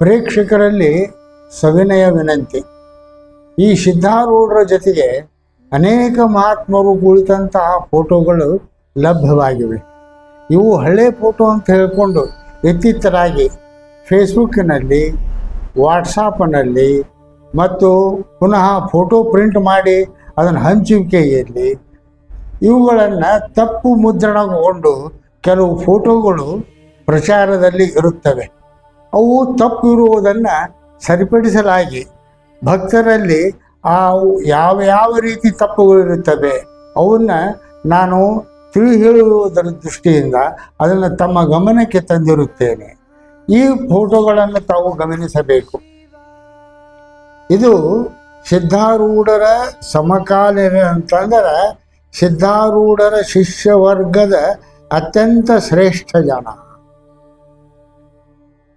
ಪ್ರೇಕ್ಷಕರಲ್ಲಿ ಸವಿನಯ ವಿನಂತಿ ಈ ಸಿದ್ಧಾರೂಢರ ಜೊತೆಗೆ ಅನೇಕ ಮಹಾತ್ಮರು ಕುಳಿತಂತಹ ಫೋಟೋಗಳು ಲಭ್ಯವಾಗಿವೆ. ಇವು ಹಳೆ ಫೋಟೋ ಅಂತ ಹೇಳಿಕೊಂಡು ಇತ್ತಿತ್ತರಾಗಿ ಫೇಸ್ಬುಕ್ಕಿನಲ್ಲಿ, ವಾಟ್ಸಾಪ್ನಲ್ಲಿ ಮತ್ತು ಪುನಃ ಫೋಟೋ ಪ್ರಿಂಟ್ ಮಾಡಿ ಅದನ್ನು ಹಂಚುವಿಕೆಯಲ್ಲಿ ಇವುಗಳನ್ನು ತಪ್ಪು ಮುದ್ರಣಗೊಂಡು ಕೆಲವು ಫೋಟೋಗಳು ಪ್ರಚಾರದಲ್ಲಿ ಇರುತ್ತವೆ. ಅವು ತಪ್ಪು ಇರುವುದನ್ನು ಸರಿಪಡಿಸಲಾಗಿ ಭಕ್ತರಲ್ಲಿ ಆ ಯಾವ ಯಾವ ರೀತಿ ತಪ್ಪುಗಳಿರುತ್ತವೆ ಅವನ್ನು ನಾನು ತಿಳಿ ಹೇಳುವುದರ ದೃಷ್ಟಿಯಿಂದ ಅದನ್ನು ತಮ್ಮ ಗಮನಕ್ಕೆ ತಂದಿರುತ್ತೇನೆ. ಈ ಫೋಟೋಗಳನ್ನು ತಾವು ಗಮನಿಸಬೇಕು. ಇದು ಸಿದ್ಧಾರೂಢರ ಸಮಕಾಲೀನ ಅಂತಂದ್ರೆ ಸಿದ್ಧಾರೂಢರ ಶಿಷ್ಯವರ್ಗದ ಅತ್ಯಂತ ಶ್ರೇಷ್ಠ ಜನ.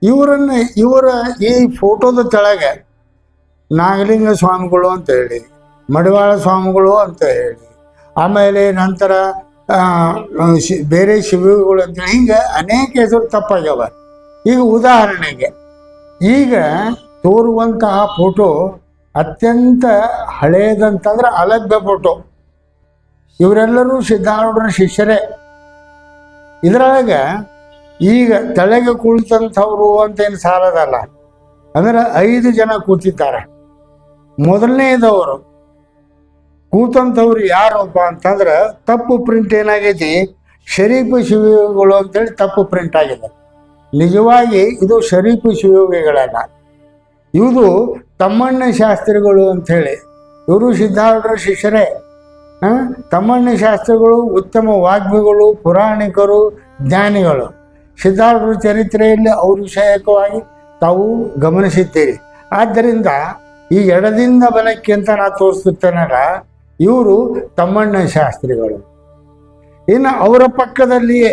ಇವರನ್ನ, ಇವರ ಈ ಫೋಟೋದ ಕೆಳಗೆ ನಾಗಲಿಂಗ ಸ್ವಾಮಿಗಳು ಅಂತ ಹೇಳಿ, ಮಡಿವಾಳ ಸ್ವಾಮಿಗಳು ಅಂತ ಹೇಳಿ, ಆಮೇಲೆ ನಂತರ ಬೇರೆ ಶಿವಗಳು ಅಂತ ಹಿಂಗೆ ಅನೇಕ ಹೆಸರು ತಪ್ಪಾಗ್ಯವ. ಈಗ ಉದಾಹರಣೆಗೆ, ಈಗ ತೋರುವಂತಹ ಫೋಟೋ ಅತ್ಯಂತ ಹಳೆಯದಂತಂದ್ರೆ ಅಲಭ್ಯ ಫೋಟೋ ಇವರೆಲ್ಲರೂ ಸಿದ್ಧಾರೂಢರ ಶಿಷ್ಯರೇ. ಇದರೊಳಗೆ ಈಗ ತಲೆಗೆ ಕುಳಿತಂಥವ್ರು ಅಂತೇನು ಸಾಲದಲ್ಲ. ಅಂದ್ರೆ ಐದು ಜನ ಕೂತಿದ್ದಾರೆ. ಮೊದಲನೇದವರು ಕೂತಂಥವ್ರು ಯಾರಪ್ಪ ಅಂತಂದ್ರೆ ತಪ್ಪು ಪ್ರಿಂಟ್ ಏನಾಗೈತಿ? ಶರೀಫ್ ಶಿವಯೋಗಿಗಳು ಅಂತೇಳಿ ತಪ್ಪು ಪ್ರಿಂಟ್ ಆಗಿದೆ. ನಿಜವಾಗಿ ಇದು ಶರೀಫ್ ಶಿವಯೋಗಿಗಳಲ್ಲ. ಇವುದು ತಮ್ಮಣ್ಣ ಶಾಸ್ತ್ರಿಗಳು ಅಂಥೇಳಿ. ಇವರು ಸಿದ್ಧಾರ್ಥರ ಶಿಷ್ಯರೇ. ತಮ್ಮಣ್ಣ ಶಾಸ್ತ್ರಿಗಳು ಉತ್ತಮ ವಾಗ್ಮಿಗಳು, ಪುರಾಣಿಕರು, ಜ್ಞಾನಿಗಳು. ಸಿದ್ಧಾರೂಢರ ಚರಿತ್ರೆಯಲ್ಲಿ ಅವ್ರ ವಿಷಯಕವಾಗಿ ತಾವು ಗಮನಿಸಿದ್ದೀರಿ. ಆದ್ದರಿಂದ ಈ ಎಡದಿಂದ ಬಲಕ್ಕೆ ಅಂತ ನಾ ತೋರಿಸುತ್ತೇನಲ್ಲ, ಇವರು ತಮ್ಮಣ್ಣ ಶಾಸ್ತ್ರಿಗಳು. ಇನ್ನು ಅವರ ಪಕ್ಕದಲ್ಲಿಯೇ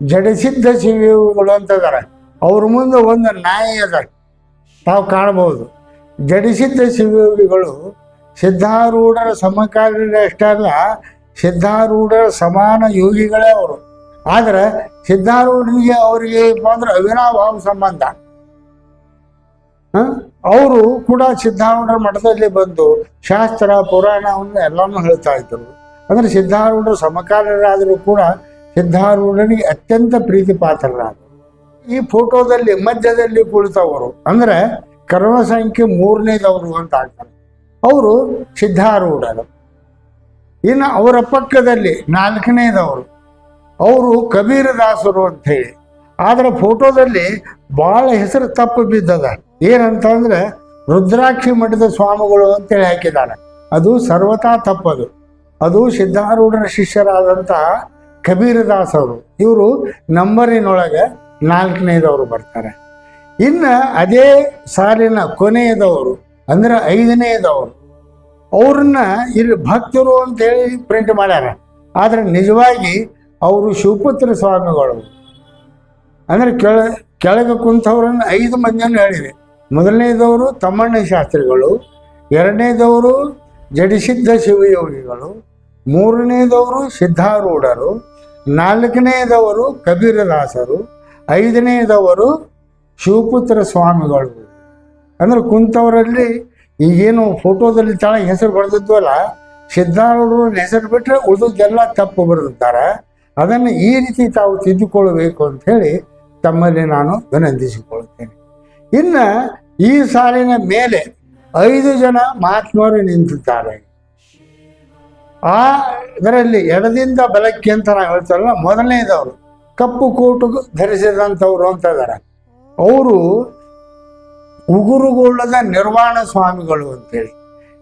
ಜಡಸಿದ್ಧ ಶಿವಗಳು ಅಂತದಾರೆ ಅವ್ರ ಮುಂದೆ ಒಂದು ನಾಯಿ ಅದ ತಾವು ಕಾಣಬಹುದು ಜಡಿಸಿದ್ದ ಶಿವಯೋಗಿಗಳು ಸಿದ್ಧಾರೂಢರ ಸಮಕಾಲೀನ ಅಷ್ಟೇ ಅಲ್ಲ, ಸಿದ್ಧಾರೂಢರ ಸಮಾನ ಯೋಗಿಗಳೇ ಅವರು. ಆದ್ರೆ ಸಿದ್ಧಾರೂಢಿಗೆ ಅವರಿಗೆ ಅಂದ್ರೆ ಅವಿನಾಭಾವ ಸಂಬಂಧ. ಅವರು ಕೂಡ ಸಿದ್ಧಾರೂಢರ ಮಠದಲ್ಲಿ ಬಂದು ಶಾಸ್ತ್ರ ಪುರಾಣವನ್ನು ಎಲ್ಲಾನು ಹೇಳ್ತಾ ಇದ್ರು. ಅಂದ್ರೆ ಸಿದ್ಧಾರೂಢರು ಸಮಕಾಲರಾದರೂ ಕೂಡ ಸಿದ್ಧಾರೂಢನಿಗೆ ಅತ್ಯಂತ ಪ್ರೀತಿ ಪಾತ್ರರಾದರು ಈ ಫೋಟೋದಲ್ಲಿ ಮಧ್ಯದಲ್ಲಿ ಕುಳಿತವರು. ಅಂದ್ರೆ ಕರ್ಮ ಸಂಖ್ಯೆ ಮೂರನೇದವರು ಅಂತ ಆಗ್ತಾರೆ ಅವರು ಸಿದ್ಧಾರೂಢರು. ಇನ್ನು ಅವರ ಪಕ್ಕದಲ್ಲಿ ನಾಲ್ಕನೇದವರು. ಅವರು ಕಬೀರದಾಸರು ಅಂತ ಹೇಳಿ. ಆದ್ರೆ ಫೋಟೋದಲ್ಲಿ ಬಹಳ ಹೆಸರು ತಪ್ಪು ಬಿದ್ದದ. ಏನಂತಂದ್ರೆ ರುದ್ರಾಕ್ಷಿ ಮಠದ ಸ್ವಾಮಿಗಳು ಅಂತೇಳಿ ಹಾಕಿದ್ದಾರೆ. ಅದು ಸರ್ವತಾ ತಪ್ಪದು. ಅದು ಸಿದ್ಧಾರೂಢರ ಶಿಷ್ಯರಾದಂತಹ ಕಬೀರದಾಸರು. ಇವರು ನಂಬರಿನೊಳಗೆ ನಾಲ್ಕನೇದವರು ಬರ್ತಾರೆ. ಇನ್ನು ಅದೇ ಸಾಲಿನ ಕೊನೆಯದವರು, ಅಂದ್ರೆ ಐದನೇದವರು. ಅವ್ರನ್ನ ಇಲ್ಲಿ ಭಕ್ತರು ಅಂತೇಳಿ ಪ್ರಿಂಟ್ ಮಾಡ್ಯಾರ. ಆದ್ರೆ ನಿಜವಾಗಿ ಅವರು ಶಿವಪುತ್ರ ಸ್ವಾಮಿಗಳು. ಅಂದರೆ ಕೆಳ, ಕೆಳಗೆ ಕುಂತವ್ರನ್ನ ಐದು ಮಂದಿಯನ್ನು ಹೇಳಿದೆ ಮೊದಲನೇದವರು ತಮ್ಮಣ್ಣ ಶಾಸ್ತ್ರಿಗಳು, ಎರಡನೇದವರು ಜಡಿಸಿದ್ಧ ಶಿವಯೋಗಿಗಳು, ಮೂರನೇದವರು ಸಿದ್ಧಾರೂಢರು, ನಾಲ್ಕನೇದವರು ಕಬೀರದಾಸರು, ಐದನೇದವರು ಶಿವಪುತ್ರ ಸ್ವಾಮಿಗಳು. ಅಂದ್ರೆ ಕುಂತವರಲ್ಲಿ ಈಗೇನು ಫೋಟೋದಲ್ಲಿ ತಾಳ ಹೆಸರು ಬರೆದಿದ್ವಲ್ಲ, ಸಿದ್ಧಾರೂಢರ ಹೆಸರು ಬಿಟ್ಟರೆ ಉಳಿದದ್ದೆಲ್ಲ ತಪ್ಪು ಬರೆದಿದ್ದಾರೆ. ಅದನ್ನು ಈ ರೀತಿ ತಾವು ತಿದ್ದುಕೊಳ್ಳಬೇಕು ಅಂತ ಹೇಳಿ ತಮ್ಮಲ್ಲಿ ನಾನು ವಿನಂತಿಸಿಕೊಳ್ಳುತ್ತೇನೆ. ಇನ್ನು ಈ ಸಾಲಿನ ಮೇಲೆ ಐದು ಜನ ಮಹಾತ್ಮರು ನಿಂತಿದ್ದಾರೆ. ಆ ಇದರಲ್ಲಿ ಎಡದಿಂದ ಬಲಕ್ಕೆ ಅಂತ ನಾವು ಹೇಳ್ತಾರಲ್ಲ ಮೊದಲನೇದವರು. ಕಪ್ಪು ಕೋಟು ಧರಿಸಿದಂಥವ್ರು ಅಂತ ಇದ್ದಾರೆ. ಅವರು ಉಗುರುಗೊಳ್ಳದ ನಿರ್ವಾಣ ಸ್ವಾಮಿಗಳು ಅಂತೇಳಿ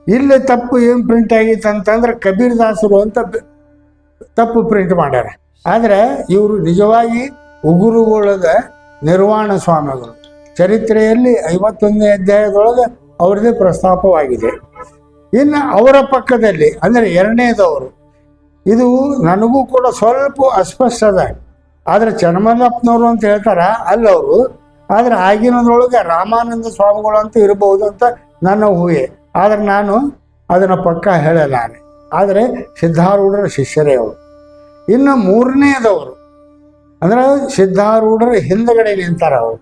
ಇಲ್ಲಿ ತಪ್ಪು ಏನು ಪ್ರಿಂಟ್ ಆಗಿತ್ತು ಅಂತಂದ್ರೆ ಕಬೀರ್ದಾಸರು ಅಂತ ತಪ್ಪು ಪ್ರಿಂಟ್ ಮಾಡ್ಯಾರ. ಆದರೆ ಇವರು ನಿಜವಾಗಿ ಉಗುರುಗೊಳ್ಳದ ನಿರ್ವಾಣ ಸ್ವಾಮಿಗಳು. ಚರಿತ್ರೆಯಲ್ಲಿ ಐವತ್ತೊಂದನೇ ಅಧ್ಯಾಯದೊಳಗೆ ಅವ್ರದ್ದೇ ಪ್ರಸ್ತಾಪವಾಗಿದೆ. ಇನ್ನು ಅವರ ಪಕ್ಕದಲ್ಲಿ, ಅಂದರೆ ಎರಡನೇದವರು, ಇದು ನನಗೂ ಕೂಡ ಸ್ವಲ್ಪ ಅಸ್ಪಷ್ಟ ಆದರೆ ಚನ್ನಮಲ್ಲಪ್ಪನವರು ಅಂತ ಹೇಳ್ತಾರೆ ಅಲ್ಲವರು, ಆದರೆ ಆಗಿನದ್ರೊಳಗೆ ರಾಮಾನಂದ ಸ್ವಾಮಿಗಳು ಅಂತ ಇರಬಹುದು ಅಂತ ನನ್ನ ಊಹೆ. ಆದರೆ ನಾನು ಅದನ್ನು ಪಕ್ಕ ಹೇಳಲಾರೆ. ಆದರೆ ಸಿದ್ಧಾರೂಢರ ಶಿಷ್ಯರೇ ಅವರು. ಇನ್ನು ಮೂರನೇದವರು, ಅಂದ್ರೆ ಸಿದ್ಧಾರೂಢರ ಹಿಂದಗಡೆ ನಿಂತಾರ ಅವರು.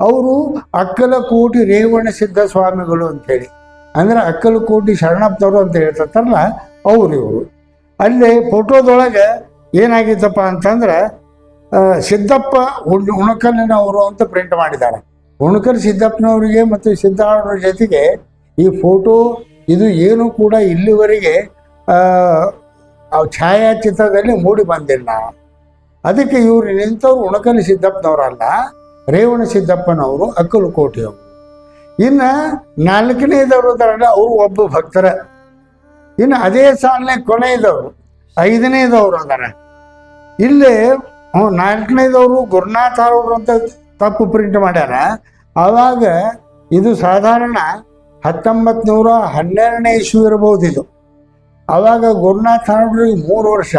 ಅವರು ಅಕ್ಕಲಕೋಟಿ ರೇವಣ ಸಿದ್ಧ ಸ್ವಾಮಿಗಳು ಅಂತೇಳಿ. ಅಂದ್ರೆ ಅಕ್ಕಲಕೋಟಿ ಶರಣಪ್ಪನವರು ಅಂತ ಹೇಳ್ತಾರಲ್ಲ, ಅವ್ರು ಇವರು. ಅಲ್ಲಿ ಫೋಟೋದೊಳಗೆ ಏನಾಗಿತ್ತಪ್ಪ ಅಂತಂದ್ರೆ ಸಿದ್ದಪ್ಪ ಉಣ್, ಉಣಕಲ್ಲಿನವರು ಅಂತ ಪ್ರಿಂಟ್ ಮಾಡಿದ್ದಾರೆ. ಉಣಕಲ್ ಸಿದ್ದಪ್ಪನವರಿಗೆ ಮತ್ತು ಸಿದ್ದಾರೂಢರ ಜೊತೆಗೆ ಈ ಫೋಟೋ ಇದು ಏನು ಕೂಡ ಇಲ್ಲಿವರೆಗೆ ಆ, ಛಾಯಾಚಿತ್ರದಲ್ಲಿ ಮೂಡಿ ಬಂದಿಲ್ಲ. ಅದಕ್ಕೆ ಇವರು ನಿಂತವ್ರು ಉಣಕಲಿ ಸಿದ್ದಪ್ಪನವರಲ್ಲ ರೇವಣ ಸಿದ್ದಪ್ಪನವರು ಅಕ್ಕಲಕೋಟೆಯವರು ಇನ್ನು ನಾಲ್ಕನೇದವರು ಅದಾರಲ್ಲ ಅವರು ಒಬ್ಬ ಭಕ್ತರ. ಇನ್ನು ಅದೇ ಸಾಲನೆ ಕೊನೆಯದವರು ಐದನೇದವರು ಅದಾರ. ಇಲ್ಲಿ ನಾಲ್ಕನೇದವರು ಗುರುನಾಥ ಅವರು ಅಂತ ತಪ್ಪು ಪ್ರಿಂಟ್ ಮಾಡ್ಯಾರ. ಆವಾಗ ಇದು ಸಾಧಾರಣ ಹತ್ತೊಂಬತ್ತು ನೂರ ಹನ್ನೆರಡನೇ ಇಸ್ವಿ ಇರಬಹುದು ಇದು. ಆವಾಗ ಗುರುನಾಥ್ ಮೂರು ವರ್ಷ.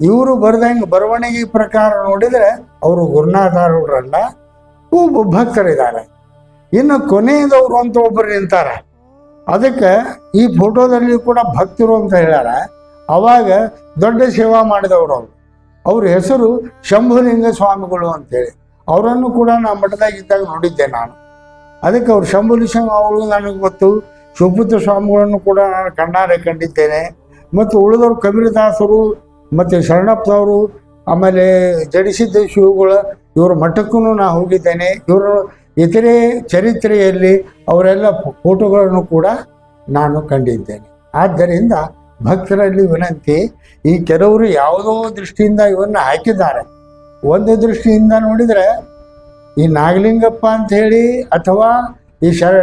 ಇವರು ಬರ್ದಂಗೆ ಬರವಣಿಗೆ ಪ್ರಕಾರ ನೋಡಿದರೆ ಅವರು ಗುರುನಾಥ ಅವ್ರಲ್ಲ ಒಬ್ಬ ಭಕ್ತರಿದ್ದಾರೆ. ಇನ್ನು ಕೊನೆಯದವರು ಅಂತ ಒಬ್ಬರು ನಿಂತಾರೆ. ಅದಕ್ಕೆ ಈ ಫೋಟೋದಲ್ಲಿ ಕೂಡ ಭಕ್ತರು ಅಂತ ಹೇಳ್ಯಾರ. ಅವಾಗ ದೊಡ್ಡ ಸೇವಾ ಮಾಡಿದವರು ಅವರು. ಅವ್ರ ಹೆಸರು ಶಂಭುಲಿಂಗ ಸ್ವಾಮಿಗಳು ಅಂತೇಳಿ. ಅವರನ್ನು ಕೂಡ ನಾ ಮಠದಾಗ ಇದ್ದಾಗ ನೋಡಿದ್ದೆ ನಾನು. ಅದಕ್ಕೆ ಅವ್ರು ಶಂಭುಲಿಂಗ ಅವರು ನನಗೆ ಗೊತ್ತು. ಶಿವಪುತ್ರ ಸ್ವಾಮಿಗಳನ್ನು ಕೂಡ ನಾನು ಕಣ್ಣಾರೆ ಕಂಡಿದ್ದೇನೆ. ಮತ್ತು ಉಳಿದವರು ಕಬೀರದಾಸರು, ಮತ್ತು ಶರಣಪ್ಪನವರು, ಆಮೇಲೆ ಜಡಿಸಿದ್ದ ಶಿವಗಳು ಇವರ ಮಠಕ್ಕೂ ನಾನು ಹೋಗಿದ್ದೇನೆ. ಇವರ ಇತರೆ ಚರಿತ್ರೆಯಲ್ಲಿ ಅವರೆಲ್ಲ ಫೋಟೋಗಳನ್ನು ಕೂಡ ನಾನು ಕಂಡಿದ್ದೇನೆ. ಆದ್ದರಿಂದ ಭಕ್ತರಲ್ಲಿ ವಿನಂತಿ, ಈ ಕೆಲವರು ಯಾವುದೋ ದೃಷ್ಟಿಯಿಂದ ಇವನ್ನ ಹಾಕಿದ್ದಾರೆ. ಒಂದು ದೃಷ್ಟಿಯಿಂದ ನೋಡಿದರೆ, ಈ ನಾಗಲಿಂಗಪ್ಪ ಅಂತ ಹೇಳಿ, ಅಥವಾ ಈ ಶರ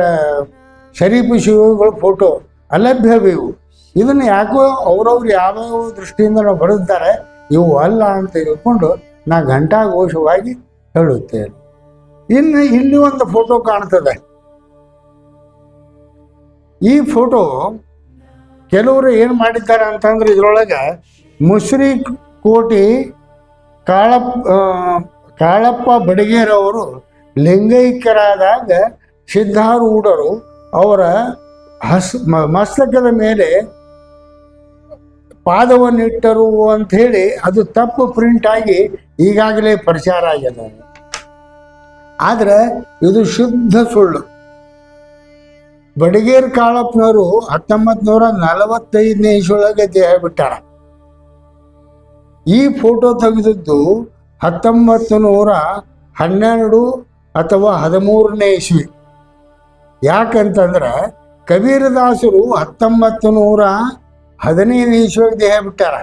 ಶರೀಫ್ ಶಿವಗಳ ಫೋಟೋ ಅಲಭ್ಯವಿವು ಇದನ್ನು ಯಾಕೋ ಅವ್ರವ್ರು ಯಾವ್ಯಾವ ದೃಷ್ಟಿಯಿಂದ ನಾವು ಬರೆದಿದ್ದಾರೆ, ಇವು ಅಲ್ಲ ಅಂತ ತಿಳ್ಕೊಂಡು ನಾ ಘಂಟಾಘೋಷವಾಗಿ ಹೇಳುತ್ತೇನೆ. ಇನ್ನು ಇಲ್ಲಿ ಒಂದು ಫೋಟೋ ಕಾಣ್ತದೆ. ಈ ಫೋಟೋ ಕೆಲವರು ಏನು ಮಾಡಿದ್ದಾರೆ ಅಂತಂದ್ರೆ ಇದ್ರೊಳಗೆ ಮುಸ್ರಿ ಕೋಟಿ ಕಾಳಪ್ಪ ಕಾಳಪ್ಪ ಬಡಗೇರವರು ಲಿಂಗೈಕ್ಯರಾದಾಗ ಸಿದ್ಧಾರೂಢರು ಅವರ ಹಸ್ ಮಸ್ತಕದ ಮೇಲೆ ಪಾದವನ್ನಿಟ್ಟರು ಅಂತ ಹೇಳಿ ಅದು ತಪ್ಪು ಪ್ರಿಂಟ್ ಆಗಿ ಈಗಾಗಲೇ ಪ್ರಚಾರ ಆಗಿದೆ ಆದ್ರೆ ಇದು ಶುದ್ಧ ಸುಳ್ಳು. ಬಡಗೇರ್ ಕಾಳಪ್ಪನವರು ಹತ್ತೊಂಬತ್ ನೂರ ನಲವತ್ತೈದನೇ ಇಸೊಳಗೆ ದೇಹ ಬಿಟ್ಟಾರ. ಈ ಫೋಟೋ ತೆಗೆದದ್ದು ಹತ್ತೊಂಬತ್ತು ನೂರ ಹನ್ನೆರಡು ಅಥವಾ ಹದಿಮೂರನೇ ಇಸ್ವಿ. ಯಾಕಂತಂದ್ರೆ ಕಬೀರದಾಸರು ಹತ್ತೊಂಬತ್ತು ನೂರ ಹದಿನೈದು ಇಸ್ವಿಗೆ ದೇಹ ಬಿಟ್ಟಾರ.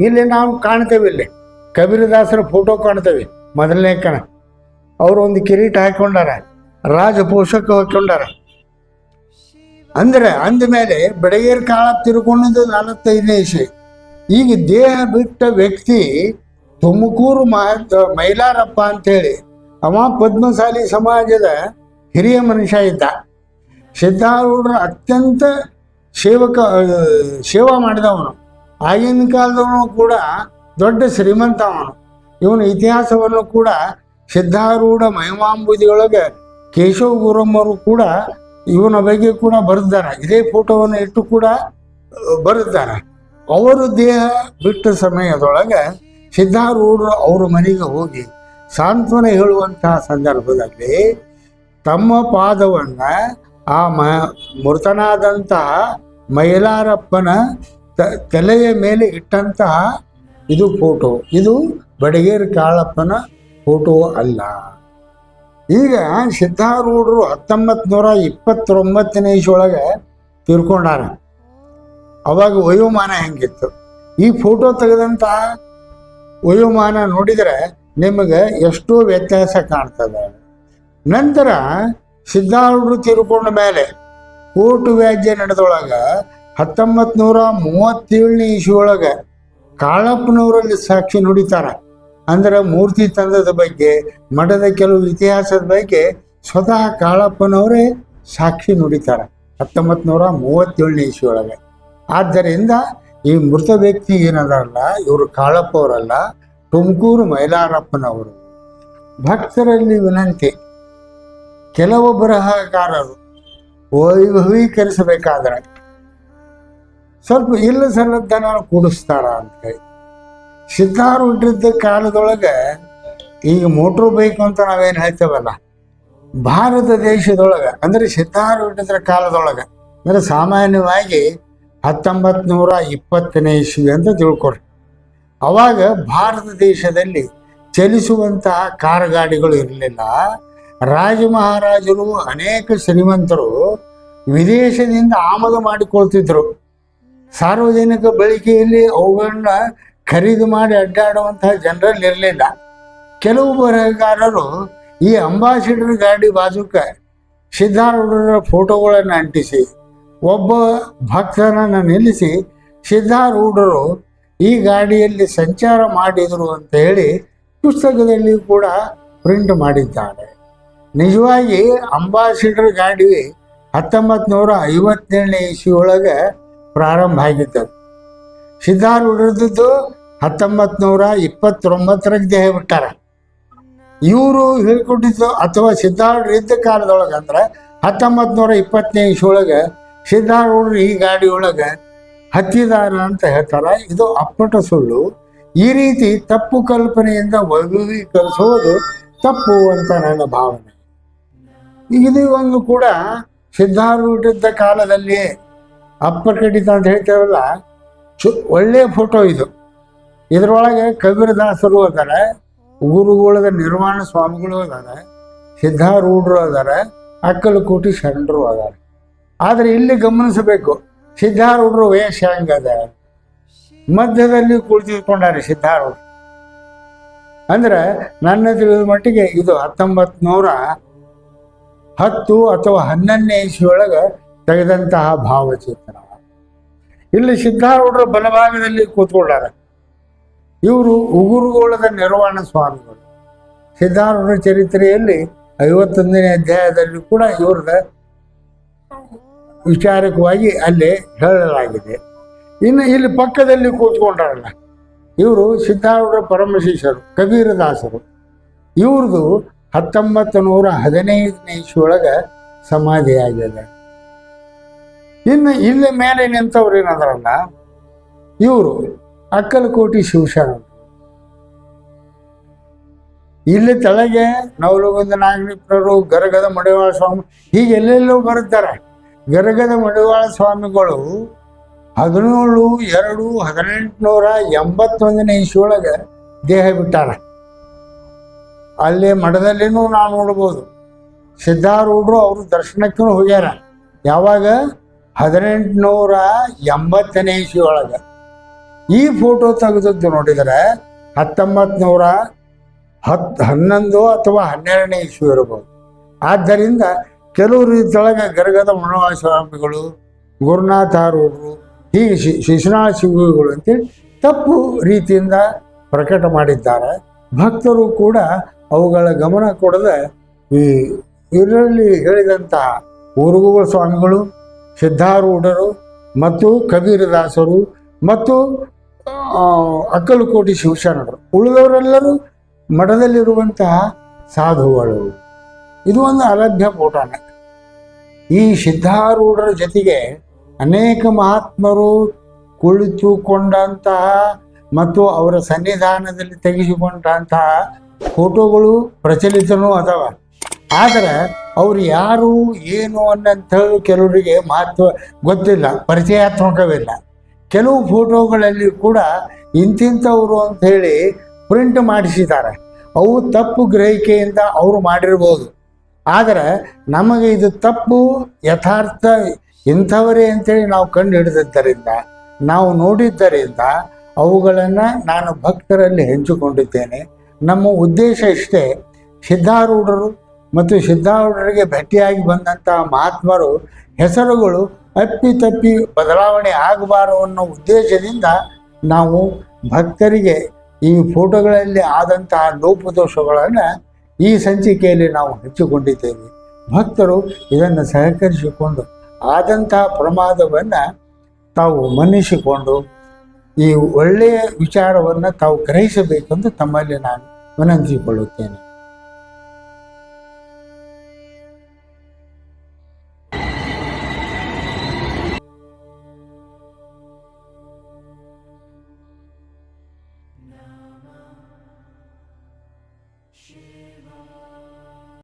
ಇಲ್ಲಿ ನಾವು ಕಾಣ್ತೇವೆ ಇಲ್ಲಿ. ಕಬೀರದಾಸರ ಫೋಟೋ ಕಾಣ್ತೇವೆ ಮೊದಲನೇ ಕಣ. ಅವರು ಒಂದು ಕಿರೀಟ ಹಾಕೊಂಡಾರ ರಾಜ ಪೋಷಕ ಹಾಕೊಂಡಾರ. ಅಂದ್ರೆ ಅಂದಮೇಲೆ ಬೆಡಗೇರ್ ಕಾಳ ತಿರ್ಕೊಂಡಿದ್ದು ನಲವತ್ತೈದನೇ ಇಸ್ವಿ. ಈಗ ದೇಹ ಬಿಟ್ಟ ವ್ಯಕ್ತಿ ತುಮಕೂರು ಮಹ ಮೈಲಾರಪ್ಪ ಅಂತೇಳಿ, ಅವ ಪದ್ಮಶಾಲಿ ಸಮಾಜದ ಹಿರಿಯ ಮನುಷ್ಯ ಇದ್ದ. ಸಿದ್ಧಾರೂಢರ ಅತ್ಯಂತ ಸೇವಕ ಸೇವಾ ಮಾಡಿದವನು. ಆಗಿನ ಕಾಲದವನು ಕೂಡ ದೊಡ್ಡ ಶ್ರೀಮಂತ ಅವನು ಇವನ ಇತಿಹಾಸವನ್ನು ಕೂಡ ಸಿದ್ಧಾರೂಢ ಮಹಿಮಾಂಬುದಿಯೊಳಗೆ ಕೇಶವ ಗುರಮ್ಮರು ಕೂಡ ಇವನ ಬಗ್ಗೆ ಕೂಡ ಬರೆದಿದ್ದಾರೆ. ಇದೇ ಫೋಟೋವನ್ನು ಇಟ್ಟು ಕೂಡ ಬರೆದಿದ್ದಾರೆ. ಅವರು ದೇಹ ಬಿಟ್ಟ ಸಮಯದೊಳಗೆ ಸಿದ್ಧಾರೂಢರು ಅವ್ರ ಮನೆಗೆ ಹೋಗಿ ಸಾಂತ್ವನ ಹೇಳುವಂತಹ ಸಂದರ್ಭದಲ್ಲಿ ತಮ್ಮ ಪಾದವನ್ನ ಆ ಮ ಮೃತನಾದಂತಹ ಮೈಲಾರಪ್ಪನ ತಲೆಯ ಮೇಲೆ ಇಟ್ಟಂತಹ ಇದು ಫೋಟೋ. ಇದು ಬಡಗೇರಿ ಕಾಳಪ್ಪನ ಫೋಟೋ ಅಲ್ಲ. ಈಗ ಸಿದ್ಧಾರೂಢರು ಹತ್ತೊಂಬತ್ತು ನೂರ ಇಪ್ಪತ್ತೊಂಬತ್ತನೇ ಇಸೊಳಗೆ ತೀರ್ಕೊಂಡಾರ. ಅವಾಗ ವಯೋಮಾನ ಹೆಂಗಿತ್ತು? ಈ ಫೋಟೋ ತೆಗೆದಂತ ವಯೋಮಾನ ನೋಡಿದರೆ ನಿಮಗೆ ಎಷ್ಟೋ ವ್ಯತ್ಯಾಸ ಕಾಣ್ತದೆ. ನಂತರ ಸಿದ್ಧಾರೂಢರು ತೀರ್ಕೊಂಡ ಮೇಲೆ ಕೋರ್ಟ್ ವ್ಯಾಜ್ಯ ನಡೆದೊಳಗ ಹತ್ತೊಂಬತ್ತು ನೂರ ಮೂವತ್ತೇಳನೇ ಒಳಗೆ ಕಾಳಪ್ಪನವರಲ್ಲಿ ಸಾಕ್ಷಿ ನುಡಿತಾರ. ಅಂದ್ರೆ ಮೂರ್ತಿ ತಂದದ ಬಗ್ಗೆ, ಮಠದ ಕೆಲವು ಇತಿಹಾಸದ ಬಗ್ಗೆ ಸ್ವತಃ ಕಾಳಪ್ಪನವರೇ ಸಾಕ್ಷಿ ನುಡಿತಾರೆ ಹತ್ತೊಂಬತ್ತು ನೂರ ಮೂವತ್ತೇಳನೇ ಇಸ್ವಿಯೊಳಗೆ ಆದ್ದರಿಂದ ಈ ಮೃತ ವ್ಯಕ್ತಿ ಏನದಾರಲ್ಲ, ಇವರು ಕಾಳಪ್ಪವರಲ್ಲ, ತುಮಕೂರು ಮೈಲಾರಪ್ಪನವರು. ಭಕ್ತರಲ್ಲಿ ವಿನಂತಿ ಕೆಲವು ಬರಹಗಾರರು ವೈಭವೀಕರಿಸಬೇಕಾದ್ರೆ ಸ್ವಲ್ಪ ಇಲ್ಲ ಸಲ್ಲದ್ದನ್ನು ಕೂಡಿಸ್ತಾರ ಅಂತ ಹೇಳಿ. ಹುಟ್ಟಿದ್ದ ಕಾಲದೊಳಗೆ ಈಗ ಮೋಟ್ರ್ ಬೈಕ್ ಅಂತ ನಾವೇನು ಹೇಳ್ತೇವಲ್ಲ, ಭಾರತ ದೇಶದೊಳಗೆ, ಅಂದರೆ ಸಿದ್ಧಾರೂಢರ ಕಾಲದೊಳಗೆ, ಅಂದರೆ ಸಾಮಾನ್ಯವಾಗಿ ಹತ್ತೊಂಬತ್ತು ನೂರ ಇಪ್ಪತ್ತನೇ ಇಸ್ವಿ ಅಂತ ತಿಳ್ಕೊರಿ ಅವಾಗ ಭಾರತ ದೇಶದಲ್ಲಿ ಚಲಿಸುವಂತಹ ಕಾರ್ ಗಾಡಿಗಳು ಇರಲಿಲ್ಲ ರಾಜ ಮಹಾರಾಜರು ಅನೇಕ ಶ್ರೀಮಂತರು ವಿದೇಶದಿಂದ ಆಮದು ಮಾಡಿಕೊಳ್ತಿದ್ರು. ಸಾರ್ವಜನಿಕ ಬಳಕೆಯಲ್ಲಿ ಅವುಗಳನ್ನ ಖರೀದಿ ಮಾಡಿ ಅಡ್ಡಾಡುವಂತಹ ಜನರಲ್ಲಿ ಇರಲಿಲ್ಲ. ಕೆಲವು ಬರಹಗಾರರು ಈ ಅಂಬಾಸಿಡರ್ ಗಾಡಿ ಬಾಜುಕ ಸಿದ್ಧಾರೂಢರ ಫೋಟೋಗಳನ್ನು ಅಂಟಿಸಿ, ಒಬ್ಬ ಭಕ್ತನನ್ನು ನಿಲ್ಲಿಸಿ, ಸಿದ್ಧಾರೂಢರು ಈ ಗಾಡಿಯಲ್ಲಿ ಸಂಚಾರ ಮಾಡಿದರು ಅಂತ ಹೇಳಿ ಪುಸ್ತಕದಲ್ಲಿ ಕೂಡ ಪ್ರಿಂಟ್ ಮಾಡಿದ್ದಾರೆ. ನಿಜವಾಗಿ ಅಂಬಾಸಿಡರ್ ಗಾಡಿ ಹತ್ತೊಂಬತ್ತು ನೂರ ಐವತ್ತೇಳನೇ ಇಸ್ವಿ ಒಳಗೆ ಪ್ರಾರಂಭ ಆಗಿದ್ದದು ಸಿದ್ಧಾರೂಢದ್ದು ಹತ್ತೊಂಬತ್ತು ನೂರ ಇಪ್ಪತ್ತೊಂಬತ್ತರಾಗ ದೇಹ ಬಿಟ್ಟಾರ. ಇವರು ಹೇಳ್ಕೊಟ್ಟಿದ್ದು ಅಥವಾ ಸಿದ್ಧಾರೂಢ ಇದ್ದ ಕಾಲದೊಳಗೆ ಅಂದ್ರೆ ಹತ್ತೊಂಬತ್ತು ನೂರ ಇಪ್ಪತ್ತನೇ ಇಸ್ವಿಯೊಳಗೆ ಸಿದ್ಧಾರೂಢರು ಈ ಗಾಡಿ ಒಳಗೆ ಹತ್ತಿದಾರ ಅಂತ ಹೇಳ್ತಾರೆ. ಇದು ಅಪ್ಪಟ ಸುಳ್ಳು. ಈ ರೀತಿ ತಪ್ಪು ಕಲ್ಪನೆಯಿಂದ ವೈಭವೀಕರಿಸುವುದು ತಪ್ಪು ಅಂತ ನನ್ನ ಭಾವನೆ. ಇದು ಒಂದು ಕೂಡ ಸಿದ್ಧಾರೂಢಿದ್ದ ಕಾಲದಲ್ಲಿ ಅಪ್ಪಕಡಿತ ಅಂತ ಹೇಳ್ತೇವಲ್ಲ? ಚು ಒಳ್ಳೆಯ ಫೋಟೋ ಇದು. ಇದರೊಳಗೆ ಕಬೀರದಾಸರು ಅದಾರೆ ಗುರುಗಳದ ನಿರ್ಮಾಣ ಸ್ವಾಮಿಗಳು ಅದಾರೆ ಸಿದ್ಧಾರೂಢರು ಅದಾರೆ ಅಕ್ಕಲಕೋಟಿ ಶರಣರು ಅದಾರೆ ಆದರೆ ಇಲ್ಲಿ ಗಮನಿಸಬೇಕು, ಸಿದ್ಧಾರೂಢರು ವಯಸ್ಸು ಹೆಂಗದ? ಮಧ್ಯದಲ್ಲಿ ಕುಳಿತುಕೊಂಡಾರೆ ಸಿದ್ಧಾರೂಢ ಅಂದ್ರೆ ನನ್ನ ತಿಳಿದ ಮಟ್ಟಿಗೆ ಇದು ಹತ್ತೊಂಬತ್ತು ನೂರ ಹತ್ತು ಅಥವಾ ಹನ್ನೊಂದನೇ ಇಸ್ವಿಯೊಳಗೆ ತೆಗೆದಂತಹ ಭಾವಚಿತ್ರ. ಇಲ್ಲಿ ಸಿದ್ಧಾರೂಢರ ಬಲಭಾಗದಲ್ಲಿ ಕೂತ್ಕೊಂಡಾರ ಇವರು ಉಗುರುಗೋಳದ ನಿರ್ವಾಣ ಸ್ವಾಮಿಗಳು. ಸಿದ್ಧಾರೂಢರ ಚರಿತ್ರೆಯಲ್ಲಿ ಐವತ್ತೊಂದನೇ ಅಧ್ಯಾಯದಲ್ಲಿ ಕೂಡ ಇವ್ರದ ವಿಚಾರಕವಾಗಿ ಅಲ್ಲಿ ಹೇಳಲಾಗಿದೆ. ಇನ್ನು ಇಲ್ಲಿ ಪಕ್ಕದಲ್ಲಿ ಕೂತ್ಕೊಂಡಾರಲ್ಲ. ಇವರು ಸಿದ್ಧಾರೂಢರ ಪರಮಶೀಶರು ಕಬೀರದಾಸರು. ಇವ್ರದ್ದು ಹತ್ತೊಂಬತ್ತು ನೂರ ಹದಿನೈದನೇ ಇಸೊಳಗ ಸಮಾಧಿ ಆಗಿದೆ ಇನ್ನು ಇಲ್ಲಿ ಮೇಲೆ ನಿಂತವ್ರು ಏನಂದ್ರಲ್ಲ, ಇವರು ಅಕ್ಕಲಕೋಟಿ ಶಿವಶರಣ ಇಲ್ಲಿ ತಳಗೆ ನವಲಗುಂದ ನಾಗರಿಕರು ಗರಗದ ಮಡಿವಾಳ ಸ್ವಾಮಿ, ಹೀಗೆ ಎಲ್ಲೆಲ್ಲೋ ಬರುತ್ತಾರೆ. ಗರಗದ ಮಡಿವಾಳ ಸ್ವಾಮಿಗಳು ಹದಿನೇಳು, ಎರಡು, ಹದಿನೆಂಟುನೂರ ಎಂಬತ್ತೊಂದನೇ ಇಸ್ವಿಯೊಳಗೆ ದೇಹ ಬಿಟ್ಟಾರ. ಅಲ್ಲಿ ಮಠದಲ್ಲಿನೂ ನಾವು ನೋಡ್ಬೋದು. ಸಿದ್ಧಾರೂಢರು ಅವರು ದರ್ಶನಕ್ಕೂ ಹೋಗ್ಯಾರ. ಯಾವಾಗ? ಹದಿನೆಂಟುನೂರ ಎಂಬತ್ತನೇ ಇಸಿ ಒಳಗೆ ಈ ಫೋಟೋ ತೆಗೆದದ್ದು ನೋಡಿದರೆ ಹತ್ತೊಂಬತ್ತು ನೂರ ಹತ್ತು ಹನ್ನೊಂದು ಅಥವಾ ಹನ್ನೆರಡನೇ ಇಸು ಇರಬಹುದು ಆದ್ದರಿಂದ ಕೆಲವು ರೀತಿಯೊಳಗೆ ಗರಗದ ಮನೋಹ ಸ್ವಾಮಿಗಳು ಗುರುನಾಥಾರೂಢರು ಹೀಗೆ ಶಿ ಶಿಶುನಾಳ ಶಿವಗಳು ಅಂತೇಳಿ ತಪ್ಪು ರೀತಿಯಿಂದ ಪ್ರಕಟ ಮಾಡಿದ್ದಾರೆ. ಭಕ್ತರು ಕೂಡ ಅವುಗಳ ಗಮನ ಕೊಡದೆ ಈ ಇದರಲ್ಲಿ ಹೇಳಿದಂತಹ ಊರುಗುಗಳ ಸ್ವಾಮಿಗಳು, ಸಿದ್ಧಾರೂಢರು ಮತ್ತು ಕಬೀರದಾಸರು ಮತ್ತು ಅಕ್ಕಲುಕೋಟಿ ಶಿವಶರಣರು. ಉಳಿದವರೆಲ್ಲರೂ ಮಠದಲ್ಲಿರುವಂತಹ ಸಾಧುಗಳು. ಇದು ಒಂದು ಅಲಭ್ಯ ಪೋಟಾನ ಈ ಸಿದ್ಧಾರೂಢರ ಜೊತೆಗೆ ಅನೇಕ ಮಹಾತ್ಮರು ಕುಳಿತುಕೊಂಡಂತಹ ಮತ್ತು ಅವರ ಸನ್ನಿಧಾನದಲ್ಲಿ ತೆಗೆಸಿಕೊಂಡಂತಹ ಫೋಟೋಗಳು ಪ್ರಚಲಿತನೂ ಅದಾವ. ಆದರೆ ಅವ್ರು ಯಾರು, ಏನು ಅನ್ನಂಥ ಕೆಲವರಿಗೆ ಮಹತ್ವ ಗೊತ್ತಿಲ್ಲ ಪರಿಚಯಾತ್ಮಕವಿಲ್ಲ ಕೆಲವು ಫೋಟೋಗಳಲ್ಲಿ ಕೂಡ ಇಂತಿಂಥವ್ರು ಅಂತ ಹೇಳಿ ಪ್ರಿಂಟ್ ಮಾಡಿಸಿದ್ದಾರೆ. ಅವು ತಪ್ಪು ಗ್ರಹಿಕೆಯಿಂದ ಅವರು ಮಾಡಿರ್ಬೋದು. ಆದರೆ ನಮಗೆ ಇದು ತಪ್ಪು, ಯಥಾರ್ಥ ಇಂಥವರೇ ಅಂತೇಳಿ ನಾವು ಕಂಡು ಹಿಡಿದಿದ್ದರಿಂದ ನಾವು ನೋಡಿದ್ದರಿಂದ ಅವುಗಳನ್ನು ನಾನು ಭಕ್ತರಲ್ಲಿ ಹಂಚಿಕೊಂಡಿದ್ದೇನೆ. ನಮ್ಮ ಉದ್ದೇಶ ಇಷ್ಟೇ. ಸಿದ್ಧಾರೂಢರು ಮತ್ತು ಸಿದ್ಧಾರೂಢರಿಗೆ ಭೇಟಿಯಾಗಿ ಬಂದಂತಹ ಮಹಾತ್ಮರು ಹೆಸರುಗಳು ಅಪ್ಪಿ ತಪ್ಪಿ ಬದಲಾವಣೆ ಆಗಬಾರದು ಅನ್ನೋ ಉದ್ದೇಶದಿಂದ ನಾವು ಭಕ್ತರಿಗೆ ಈ ಫೋಟೋಗಳಲ್ಲಿ ಆದಂತಹ ಲೋಪದೋಷಗಳನ್ನು ಈ ಸಂಚಿಕೆಯಲ್ಲಿ ನಾವು ಹಂಚಿಕೊಂಡಿದ್ದೇವೆ. ಭಕ್ತರು ಇದನ್ನು ಸಹಕರಿಸಿಕೊಂಡು ಆದಂತಹ ಪ್ರಮಾದವನ್ನು ತಾವು ಮನ್ನಿಸಿಕೊಂಡು ಈ ಒಳ್ಳೆಯ ವಿಚಾರವನ್ನು ತಾವು ಗ್ರಹಿಸಬೇಕೆಂದು ತಮ್ಮಲ್ಲಿ ನಾನು ವಿನಂತಿಸಿಕೊಳ್ಳುತ್ತೇನೆ